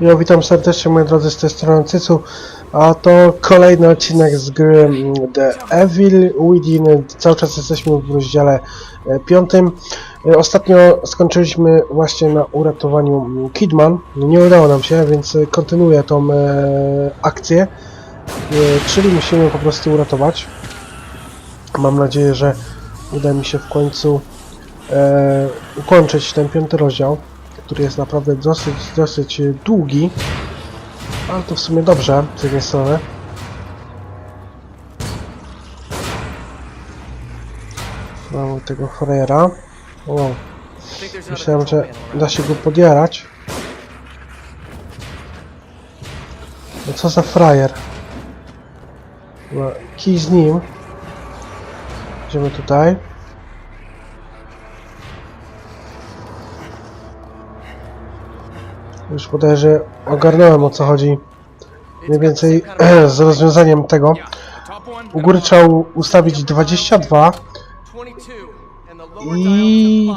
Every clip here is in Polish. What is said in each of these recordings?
Ja witam serdecznie moi drodzy z tej strony Cycu, a to kolejny odcinek z gry mm, The Evil Within. Cały czas jesteśmy w rozdziale e, piątym. E, Ostatnio skończyliśmy właśnie na uratowaniu mm, Kidman. Nie udało nam się, więc kontynuuję tą e, akcję. Czyli musimy po prostu uratować. Mam nadzieję, że uda mi się w końcu ukończyć ten piąty rozdział który jest naprawdę dosyć, dosyć e, długi. Ale to w sumie dobrze, z jednej strony. Mamy tego frajera. O, myślałem, że da się go podjarać. No co za frajer. No, kij z nim. Idziemy tutaj. Już podaję, że ogarnąłem o co chodzi mniej więcej z rozwiązaniem tego. U góry trzeba ustawić 22 i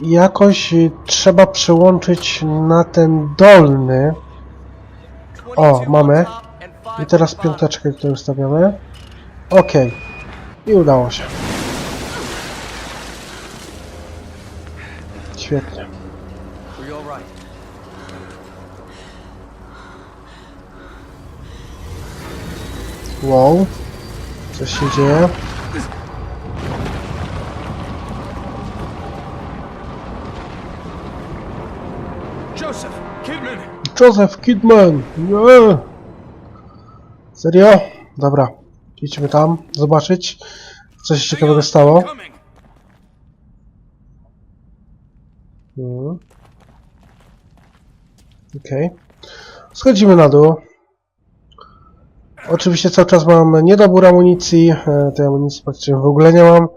jakoś y, trzeba przełączyć na ten dolny. O, mamy. I teraz piąteczkę tutaj ustawiamy. Ok. I udało się. Świetnie. Were you alright? Wow. Co się dzieje? Joseph, Kidman, Joseph Kidman! Nie! Serio? Dobra. Idźmy tam, zobaczyć, co się ciekawego stało. Mhm. Okej. Schodzimy na dół. Oczywiście cały czas mam niedobór amunicji. e, Tej amunicji praktycznie w ogóle nie mam.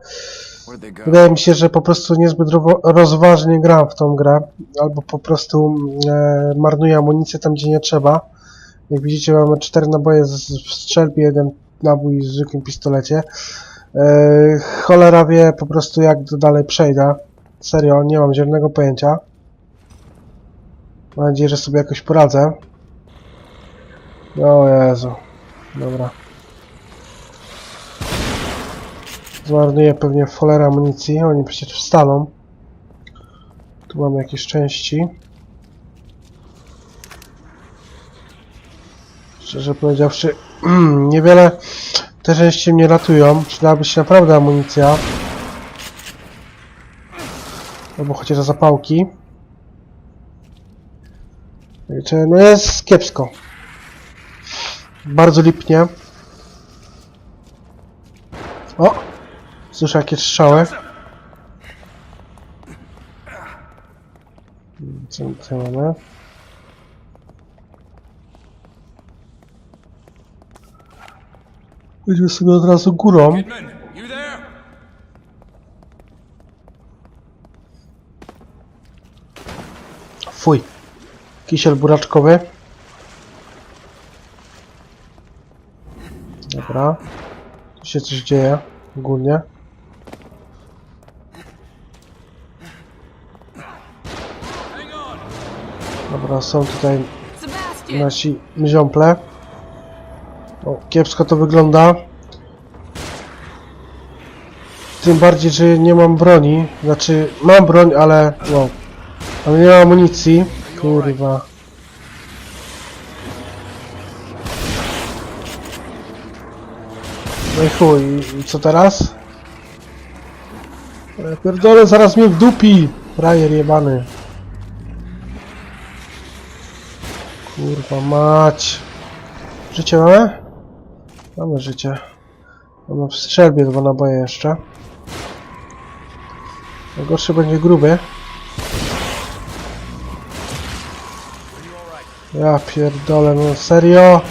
Wydaje mi się, że po prostu niezbyt rozważnie gram w tą grę, albo po prostu e, marnuję amunicję tam, gdzie nie trzeba. Jak widzicie, mamy cztery naboje z, w strzelbie, jeden nabój w zwykłym pistolecie. E, cholera wie po prostu, jak dalej przejdę. Serio, nie mam zielonego pojęcia. Mam nadzieję, że sobie jakoś poradzę. O Jezu. Dobra. Zmarnuję pewnie w cholerę amunicji, oni przecież wstaną. Tu mamy jakieś części. Szczerze powiedziawszy, niewiele te części mnie ratują. Przydałaby się naprawdę amunicja. Albo chociaż zapałki. No jest kiepsko. Bardzo lipnie. O! Słyszę jakieś strzały. Co co mamy? Pójdźmy sobie od razu górą. Fuj. Kisiel buraczkowy. Dobra. Tu się coś dzieje ogólnie. Dobra, są tutaj nasi ziomple. O, kiepsko to wygląda. Tym bardziej, że nie mam broni. Znaczy, mam broń, ale... No, ale nie mam amunicji. Kurwa. No chuj, i- co teraz? E, Pierdolę, zaraz mnie wdupi! Frajer jebany. Kurwa mać. Życie mamy? Mamy życie. Mamy w strzelbie dwa naboje jeszcze. Najgorszy będzie gruby. Ja pierdolę, no serio?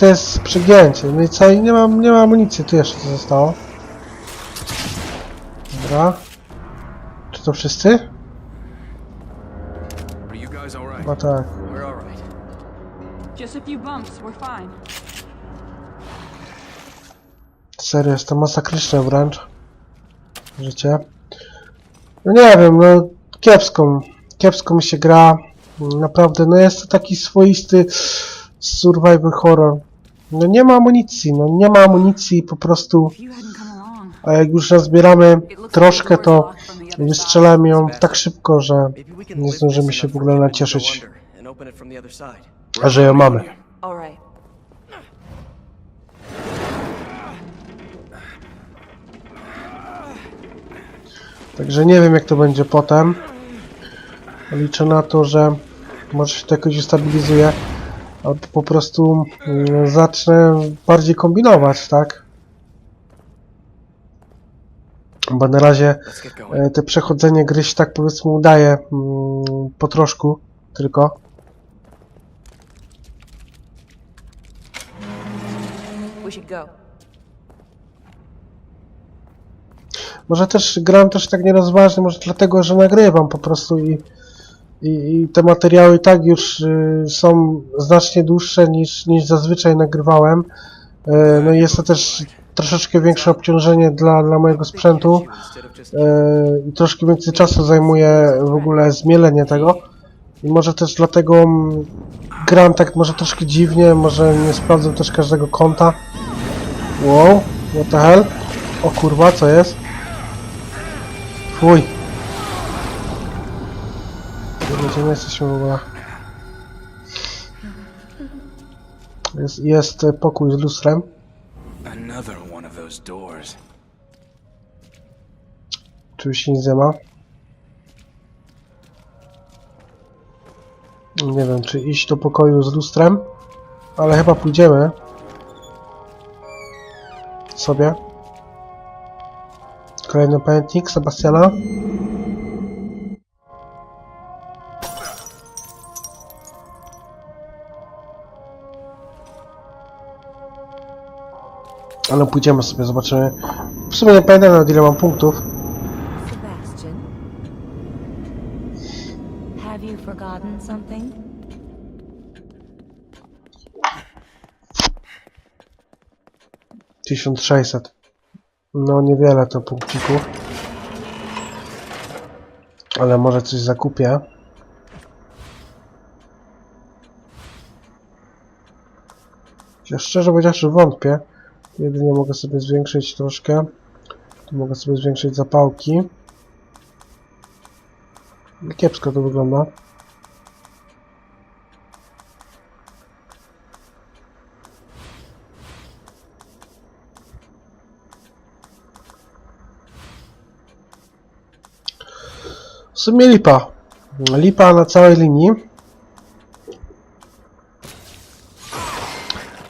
To jest przegięcie. No i co? I nie mam, nie mam amunicji. Tu jeszcze co zostało. Dobra. Czy to wszyscy? Chyba tak. We're alright. Just a few bumps, we're fine. Serio, jest to masakryczne wręcz. Życie. No nie wiem, no kiepsko. kiepsko mi się gra. Naprawdę, no jest to taki swoisty survival horror. No nie ma amunicji, no nie ma amunicji po prostu, a jak już nazbieramy troszkę, to wystrzelamy ją tak szybko, że nie zdążymy się w ogóle nacieszyć, a że ją mamy. Także nie wiem jak to będzie potem. Liczę na to, że może się to jakoś ustabilizuje. Albo po prostu mm, zacznę bardziej kombinować, tak? Bo na razie e, te przechodzenie gry się tak powiedzmy udaje mm, po troszku tylko. Może też gram też tak nierozważnie, może dlatego, że nagrywam po prostu i, i, te materiały tak już y, są znacznie dłuższe niż, niż zazwyczaj nagrywałem. E, no i jest to też troszeczkę większe obciążenie dla, dla mojego sprzętu e, i troszkę więcej czasu zajmuje w ogóle zmielenie tego. I może też dlatego gram tak może troszkę dziwnie, może nie sprawdzam też każdego konta. Wow, what the hell? O kurwa, co jest? Fuj. Gdzie my jesteśmy w ogóle? Jest, jest pokój z lustrem. Oczywiście nic nie ma. Nie wiem, czy iść do pokoju z lustrem, ale chyba pójdziemy. Sobie. Kolejny pamiętnik Sebastiana. Ale pójdziemy sobie, zobaczymy. W sumie nie pamiętam nawet ile mam punktów. Sebastian, have you forgotten something? Tysiąc sześćset. No niewiele to punkcików. Ale może coś zakupię. Chociaż szczerze powiedziawszy wątpię. Jedynie mogę sobie zwiększyć troszkę. Tu mogę sobie zwiększyć zapałki. Kiepsko to wygląda. W sumie lipa. Lipa na całej linii.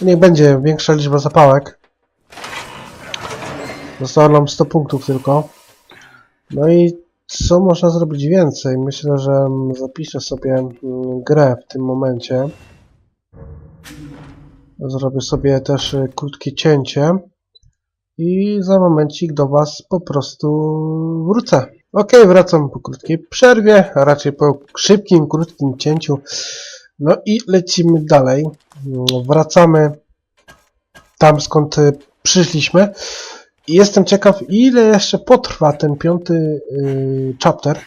Niech będzie większa liczba zapałek. Zostało nam 100 punktów tylko. No i co można zrobić więcej? Myślę, że zapiszę sobie mm, grę w tym momencie. Zrobię sobie też y, krótkie cięcie. I za momencik do Was po prostu wrócę. Ok, wracam po krótkiej przerwie, a raczej po szybkim, krótkim cięciu. No i lecimy dalej. Mm, Wracamy tam skąd y, przyszliśmy. Jestem ciekaw, ile jeszcze potrwa ten piąty y, chapter,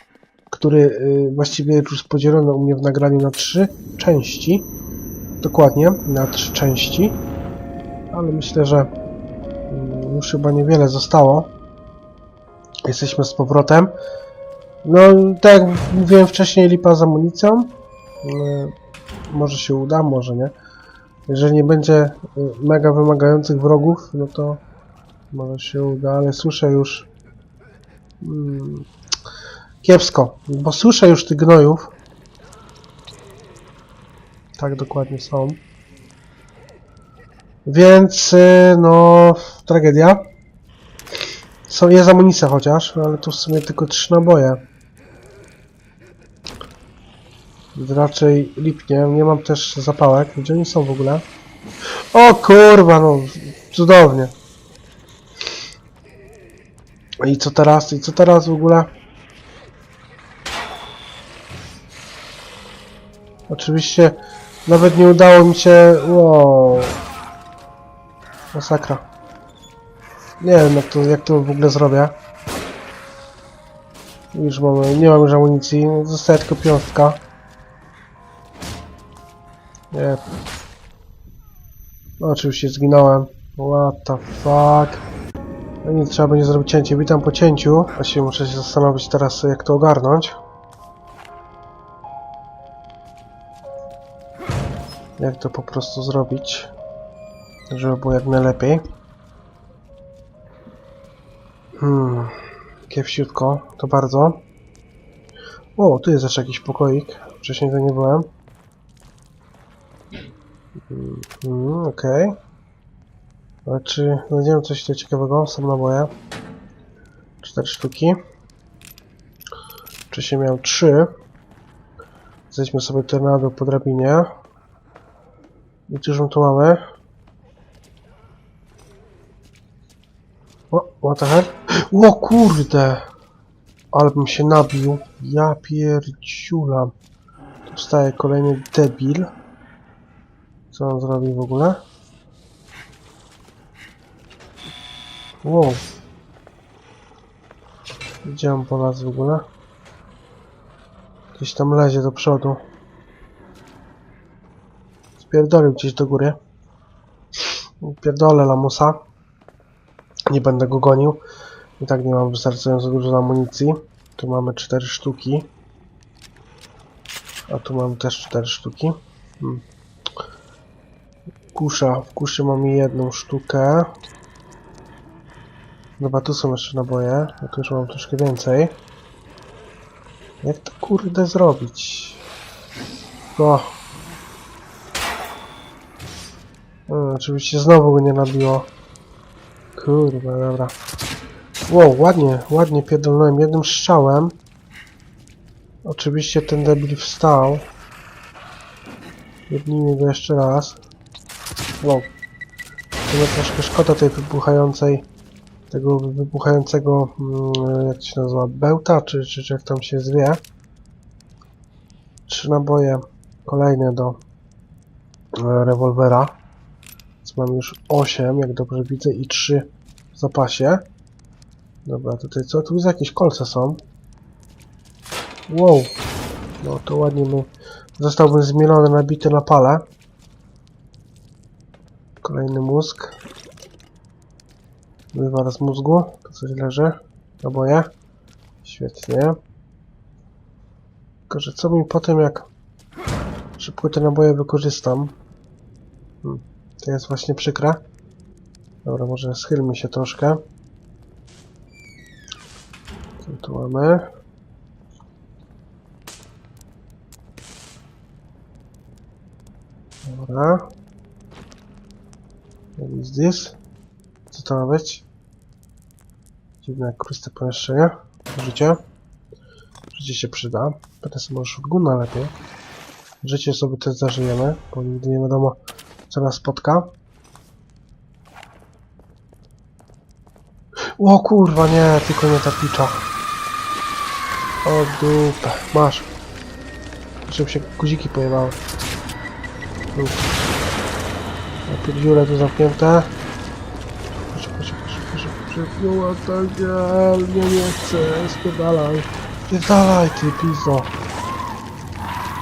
który y, właściwie już podzielono u mnie w nagraniu na trzy części. Dokładnie, na trzy części. Ale myślę, że mm, już chyba niewiele zostało. Jesteśmy z powrotem. No, tak jak mówiłem wcześniej, lipa z amunicją. Mm, Może się uda, może nie. Jeżeli nie będzie y, mega wymagających wrogów, no to może się uda, ale słyszę już mm, kiepsko, bo słyszę już tych gnojów. Tak dokładnie są. Więc y, no tragedia. Są, jest amunicja chociaż, ale tu w sumie tylko trzy naboje. Raczej lipnie. Nie mam też zapałek. Gdzie oni są w ogóle? O kurwa, no cudownie. I co teraz? I co teraz w ogóle? Oczywiście nawet nie udało mi się... Wow. Masakra. Nie wiem jak to, jak to w ogóle zrobię. Już mamy, nie mam już amunicji, zostaje tylko piątka. Nie. No, oczywiście zginąłem. What the fuck. No nic, trzeba będzie zrobić cięcie. Witam po cięciu. Właściwie muszę się zastanowić teraz, jak to ogarnąć. Jak to po prostu zrobić, żeby było jak najlepiej. Hmm, kiepsiutko, to bardzo. O, tu jest jeszcze jakiś pokoik. Wcześniej to nie byłem. Mm, okej. Ale czy znajdziemy coś tutaj ciekawego? Są naboje. Cztery sztuki. Wcześniej miałem trzy. Zejdźmy sobie tornado po drabinie. I cóż my tu mamy? O, what the hell? O kurde! Ale bym się nabił. Ja pierdziulam. Tu wstaje kolejny debil. Co on zrobił w ogóle? Wow. On po nas w ogóle? Gdzieś tam lezie do przodu. Spierdolił gdzieś do góry. Pierdolę lamusa. Nie będę go gonił. I tak nie mam wystarczająco dużo amunicji. Tu mamy cztery sztuki. A tu mam też cztery sztuki. Hmm. Kusza. W kuszy mam jedną sztukę. Dobra, tu są jeszcze naboje. Ja tu już mam troszkę więcej. Jak to kurde zrobić? O! Oczywiście znowu go nie nabiło. Kurwa, dobra. Wow, ładnie, ładnie pierdolnąłem jednym strzałem. Oczywiście ten debil wstał. Jednijmy go jeszcze raz. Wow. Chyba troszkę szkoda tej wybuchającej tego wybuchającego mm, jak to się nazywa bełta, czy, czy, czy jak tam się zwie. Trzy naboje kolejne do e, rewolwera. Więc mam już 8, jak dobrze widzę, i 3 w zapasie. Dobra, tutaj co? Tu jakieś kolce są. Wow. No to ładnie my... Zostałbym zmielony, nabity na pale. Kolejny mózg. Wywar z mózgu. Tu coś leży. Naboje. Świetnie. Tylko, że co mi potem jak szybko te naboje wykorzystam? Hmm. To jest właśnie przykre. Dobra, może schylmy się troszkę. Co tu mamy? Dobra. What is this? Co to ma być? Dziwne jak krusty pomieszczenie. Życie. Życie się przyda. Będę sobie może shotguna lepiej. Życie sobie też zażyjemy, bo nigdy nie wiadomo co nas spotka. O kurwa, nie, tylko nie ta picza. O dupę, masz. Żeby się guziki pojebały. Pierdziule tu zamknięte. No, tak, nie, nie, chcę, spierdalaj. Spierdalaj, ty pizdo.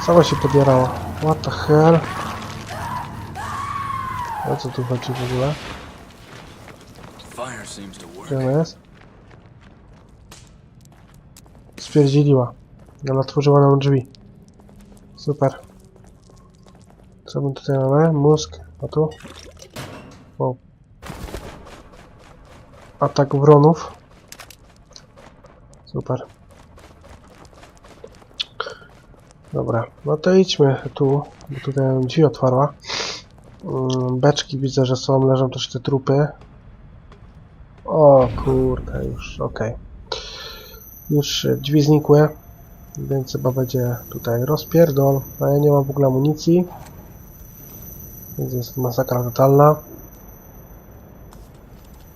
Sama się podjarała. What the hell? O co tu chodzi w ogóle? Gdzie ona jest? Stwierdziliła. Ale otworzyła nam drzwi. Super. Co my tutaj mamy? Mózg. A tu? Wow. Atak wronów. Super. Dobra, no to idźmy tu, bo tutaj drzwi otwarła. Mm, Beczki widzę, że są, leżą też te trupy. O kurde, już, okej. Już drzwi znikły, więc chyba będzie tutaj rozpierdol, a ja nie mam w ogóle amunicji. Więc jest masakra totalna.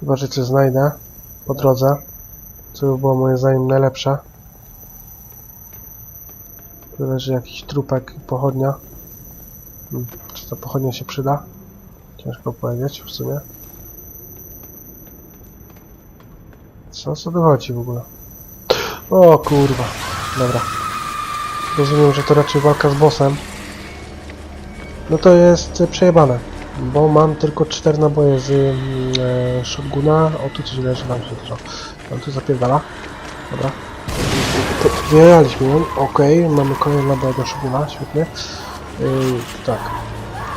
Chyba, coś znajdę po drodze, co by było moim zdaniem najlepsze. Tu leży jakiś trupek i pochodnia. Hmm, czy ta pochodnia się przyda? Ciężko powiedzieć w sumie. Co, co tu chodzi w ogóle? O kurwa. Dobra. Rozumiem, że to raczej walka z bossem. No to jest przejebane. Bo mam tylko 4 naboje z mm, e, shotguna. O tu coś leży, nam się dużo. On tu zapierdala. Dobra. Wyjechaliśmy ją. Okej, mamy kolejny naboj do shotguna. Świetnie. Tak.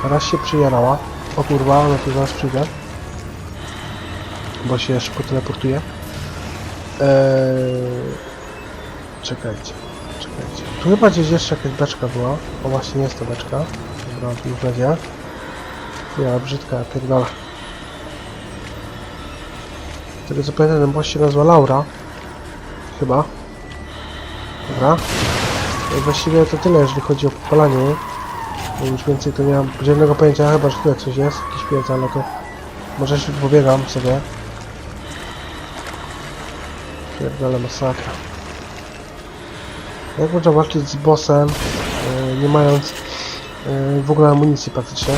Raz się przyjarała. O kurwa, no to zaraz przyjdę. Bo się szybko teleportuje. Eee... Czekajcie, czekajcie. Tu chyba gdzieś jeszcze jakaś beczka była. O właśnie jest to beczka. Dobra, tu będzie. Ja, brzydka, pierdala. Z tego co pamiętam, ten się nazywa Laura. Chyba. Dobra. I właściwie to tyle, jeżeli chodzi o popalanie. Bo Już więcej to nie mam żadnego pojęcia, chyba że tutaj coś jest, jakiś piec, ale to może się pobiegam sobie. Pierdolę masakra. Jak można walczyć z bossem, e, nie mając e, w ogóle amunicji praktycznie?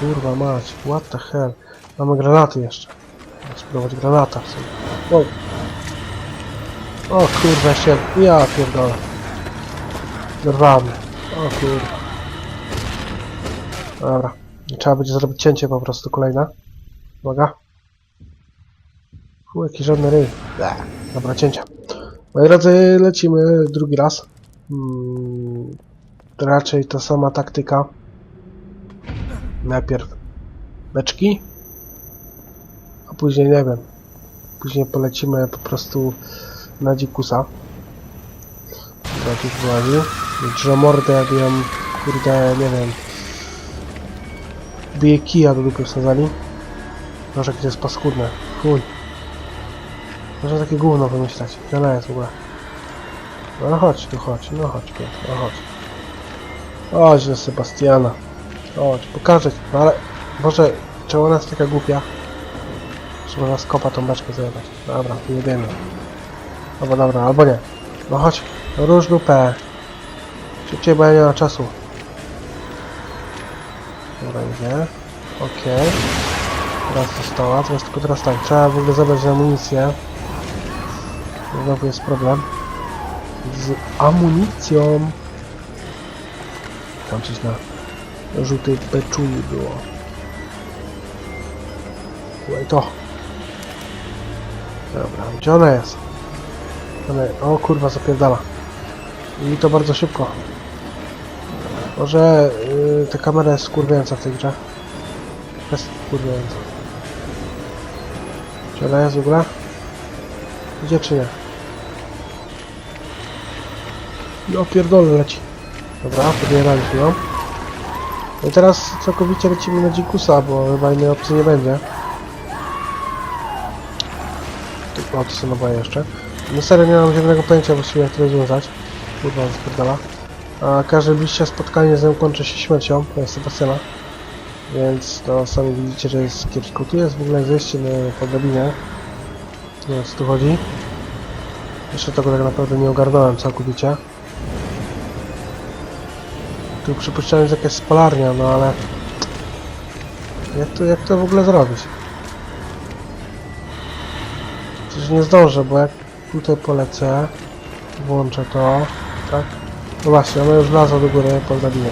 Kurwa mać, what the hell. Mamy granaty jeszcze. Spróbować granata w sumie. Wow. O kurwa się, ja pierdolę. Zerwamy. O kurwa. Dobra. Trzeba będzie zrobić cięcie po prostu kolejne. Uwaga. Fu, jaki żadny ryj. Dobra, cięcia. Moi drodzy, lecimy drugi raz. Hmm, raczej ta sama taktyka. Najpierw beczki, a później nie wiem. Później polecimy po prostu na dzikusa. Jakiś wyłaził. Drzemordę jak ją, kurde, nie wiem. Bije kija do dupy wsadzali. Może jakie to jest paskudne. Chuj. Można takie gówno wymyślać. Gdzie jest w ogóle? No chodź, tu chodź, no chodź, no chodź. Chodź do Sebastiana. Chodź, pokażę ci, no ale... Boże, czemu ona jest taka głupia? Trzeba nas kopa tą beczkę zajebać. Dobra, jedziemy. Dobra, dobra, albo nie. No chodź, róż dupę. Szybciej, bo ja nie mam czasu. Dobra, idzie. Okej. Teraz została, teraz tylko teraz tak, trzeba w ogóle zabrać amunicję. Znowu jest problem. Z amunicją. Tam coś na żółtej beczuli było. Słuchaj to. Dobra, gdzie ona jest? Ona, o kurwa, zapierdala. I to bardzo szybko. Może yy, ta kamera jest skurwiająca w tej grze. Jest skurwiająca. Czy ona jest w ogóle? Gdzie czy nie? No pierdolę leci. Dobra, podjechaliśmy ją. No i teraz całkowicie lecimy na dzikusa, bo chyba innej opcji nie będzie. O, to są naboje jeszcze. No serio nie mam żadnego pojęcia właściwie jak to rozwiązać. Kurwa, spierdala. A każde bliższe spotkanie z nią kończy się śmiercią, to jest Sebastiana. Więc no sami widzicie, że jest kiepsko. Tu jest w ogóle zejście na po drabinie. Nie wiem co tu chodzi. Jeszcze tego tak naprawdę nie ogarnąłem całkowicie. Tu przypuszczałem, że jakaś spalarnia, no ale... Jak to, jak to w ogóle zrobić? Przecież nie zdążę, bo jak tutaj polecę, włączę to, tak? No właśnie, ona już wlazła do góry po drabinie.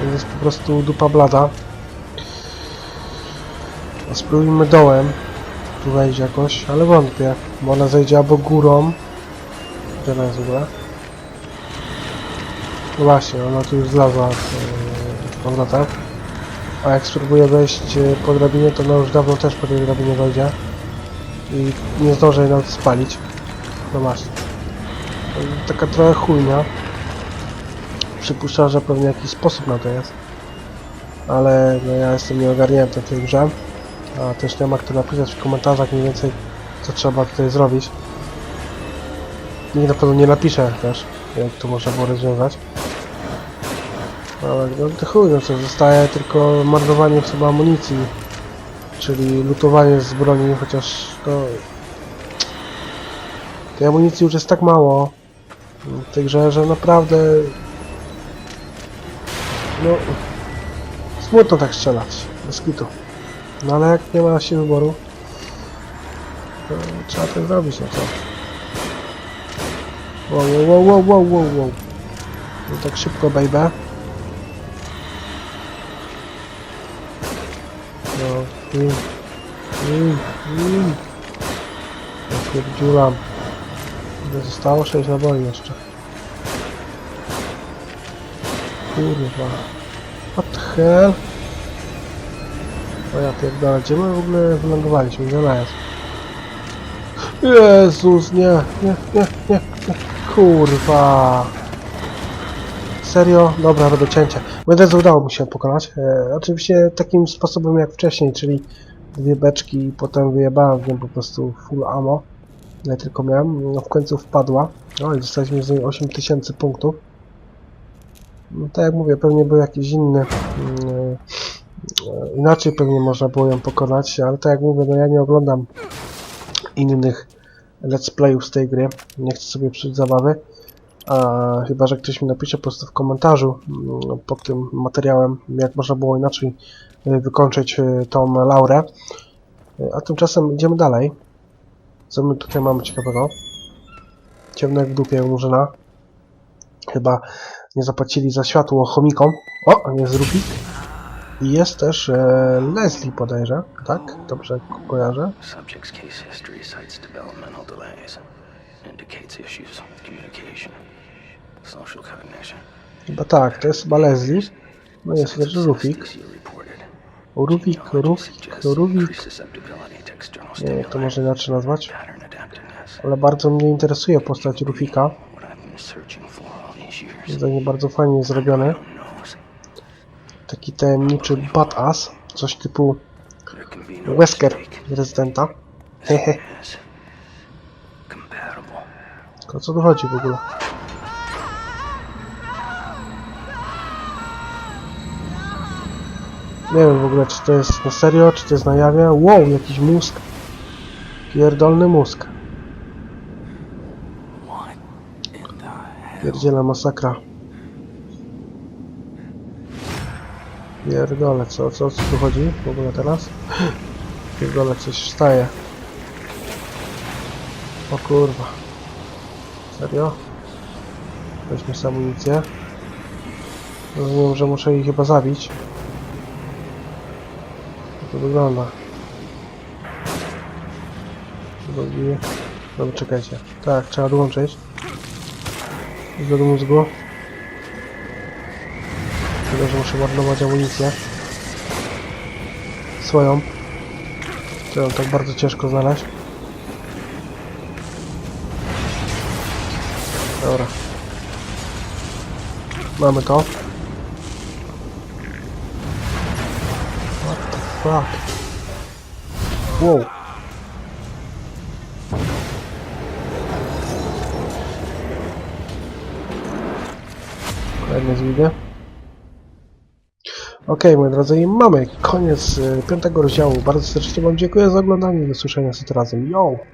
Więc jest po prostu dupa blada. A spróbujmy dołem tu wejść jakoś, ale wątpię, bo ona zejdzie albo górą. Gdzie ona jest w ogóle? No właśnie, ona tu już zlazła z powrotem. A jak spróbuję wejść yy, po drabinie, to ona już dawno też po tej drabinie wejdzie. I nie zdążę jej nawet spalić. No właśnie. Taka trochę chujnia. Przypuszczam, że pewnie jakiś sposób na to jest. Ale no, ja jestem nieogarnięty w tej grze. A też nie ma kto napisać w komentarzach mniej więcej co trzeba tutaj zrobić. Nikt na pewno nie napisze też, jak to można było rozwiązać. Ale no to chuj, no co, zostaje tylko marnowanie sobie amunicji. Czyli lutowanie z broni, chociaż to... Tej amunicji już jest tak mało w tej grze, że naprawdę... No... Smutno tak strzelać, bez kitu. No ale jak nie ma się wyboru, to trzeba to zrobić, no co? Wow, wow, wow, wow, wow, wow. Nie tak szybko, baby. I... i... i... Ja pierdziulam. Zostało? 6 naboi jeszcze. Kurwa. What the hell? O ja pierdolę, gdzie my w ogóle wylądowaliśmy? Gdzie ona jest? Jezus, nie, nie, nie, nie, nie. Kurwa. Serio? Dobra, robię cięcie. Będę udało mi się pokonać. E, oczywiście takim sposobem jak wcześniej, czyli dwie beczki i potem wyjebałem w nią po prostu full ammo. Ile tylko miałem. No w końcu wpadła. No i dostaliśmy z niej 8000 punktów. No, tak jak mówię, pewnie był jakiś inny. mm, e, inaczej pewnie można było ją pokonać, ale tak jak mówię, no ja nie oglądam innych let's playów z tej gry. Nie chcę sobie psuć zabawy. A chyba, że ktoś mi napisze po prostu w komentarzu mm, pod tym materiałem, jak można było inaczej y, wykończyć y, tą laurę. Y, A tymczasem idziemy dalej. Co my tutaj mamy ciekawego? Ciemno jak w dupie Murzyna. Chyba nie zapłacili za światło chomikom. O, jest Rubik. I jest też e, Leslie podejrzę, tak? Dobrze kojarzę. Subject's case history cites developmental delays. Indicates issues with communication. Chyba tak, to jest chyba Leslie. No jest też Rufik. Rufik, Rufik, Rufik. Nie, jak to można inaczej nazwać. Ale bardzo mnie interesuje postać Rufika. What I've been searching for all these years. Jest nie bardzo fajnie zrobiony. One knows. Taki tajemniczy badass. Coś typu Wesker Rezydenta. Hehe. Co tu chodzi w ogóle? Nie wiem w ogóle, czy to jest na serio, czy to jest na jawie. Wow, jakiś mózg. Pierdolny mózg. Pierdziela masakra. Pierdolę, co, co, co tu chodzi w ogóle teraz? Pierdolę, coś staje. O kurwa. Serio? Weźmy amunicję. Rozumiem, że muszę ich chyba zabić. To wygląda? Drugi. Dobra, czekajcie. Tak, trzeba odłączyć. Do mózgu. Tylko, że muszę ładować amunicję. Swoją. Którą tak bardzo ciężko znaleźć. Dobra. Mamy to. Fuck? Wow. Kolejne zwidy. Okej, moi drodzy, i mamy koniec y, piątego rozdziału. Bardzo serdecznie Wam dziękuję za oglądanie. Do słyszenia z razem. Yo!